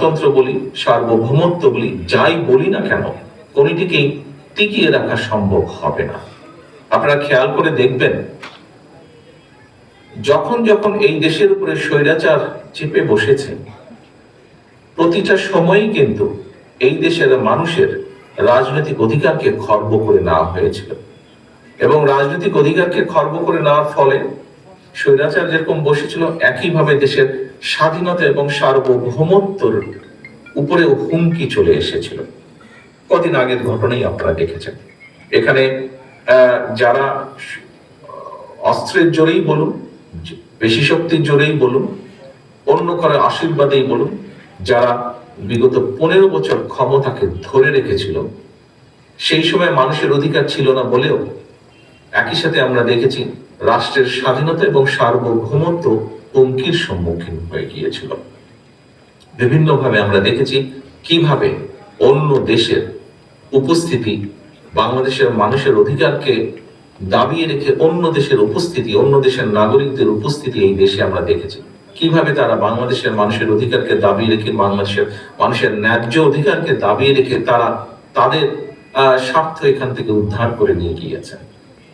তন্ত্র বলি, সার্বভৌমত্ব বলি, যাই বলি না কেন, কোনটিকেই টিকিয়ে রাখা সম্ভব হবে না। আপনারা খেয়াল করে দেখবেন, যখন যখন এই দেশের উপরে স্বৈরাচার চেপে বসেছে, প্রতিটা সময়ই কিন্তু এই দেশের মানুষের রাজনৈতিক অধিকারকে খর্ব করে নেওয়া হয়েছিল। এবং রাজনৈতিক অধিকারকে খর্ব করে নেওয়ার ফলে স্বৈরাচার যেরকম বসেছিল, একইভাবে দেশের স্বাধীনতা এবং সার্বভৌমত্বর উপরেও হুমকি চলে এসেছিল। কদিন আগের ঘটনাই আপনারা দেখেছেন। এখানে যারা অস্ত্রের জোরেই বলুন, বেশি শক্তির জোরেই বলুন, অন্য কারও আশীর্বাদেই বলুন, যারা বিগত পনেরো বছর ক্ষমতাকে ধরে রেখেছিল, সেই সময় মানুষের অধিকার ছিল না বলেও একই সাথে আমরা দেখেছি রাষ্ট্রের স্বাধীনতা এবং সার্বভৌমত্ব হুমকির সম্মুখীন হয়ে গিয়েছিল। বিভিন্নভাবে আমরা দেখেছি কীভাবে অন্য দেশের উপস্থিতি বাংলাদেশের মানুষের অধিকারকে দাবিয়ে রেখে অন্য দেশের উপস্থিতি, অন্য দেশের নাগরিকদের উপস্থিতি এই দেশে আমরা দেখেছি। কীভাবে তারা বাংলাদেশের মানুষের অধিকারকে দাবিয়ে রেখে, বাংলাদেশের মানুষের ন্যায্য অধিকারকে দাবিয়ে রেখে তারা তাদের স্বার্থ এখান থেকে উদ্ধার করে নিয়ে গিয়েছেন।